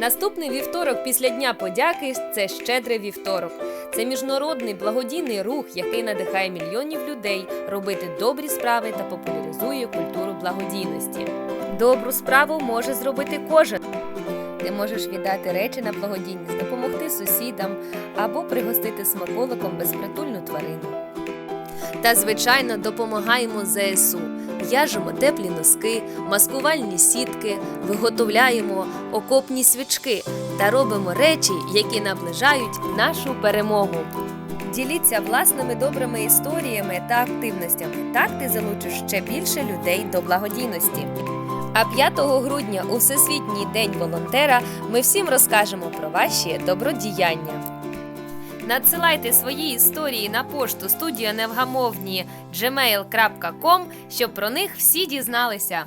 Наступний вівторок після Дня подяки це щедрий вівторок. Це міжнародний благодійний рух, який надихає мільйонів людей робити добрі справи та популяризує культуру благодійності. Добру справу може зробити кожен. Ти можеш віддати речі на благодійність, допомогти сусідам або пригостити смаколиком безпритульну тварину. Та, звичайно, допомагаємо ЗСУ. В'яжемо теплі носки, маскувальні сітки, виготовляємо окопні свічки та робимо речі, які наближають нашу перемогу. Діліться власними добрими історіями та активностями. Так ти залучиш ще більше людей до благодійності. А 5 грудня у Всесвітній день волонтера ми всім розкажемо про ваші добродіяння. Надсилайте свої історії на пошту студія невгамовні gmail.com, щоб про них всі дізналися.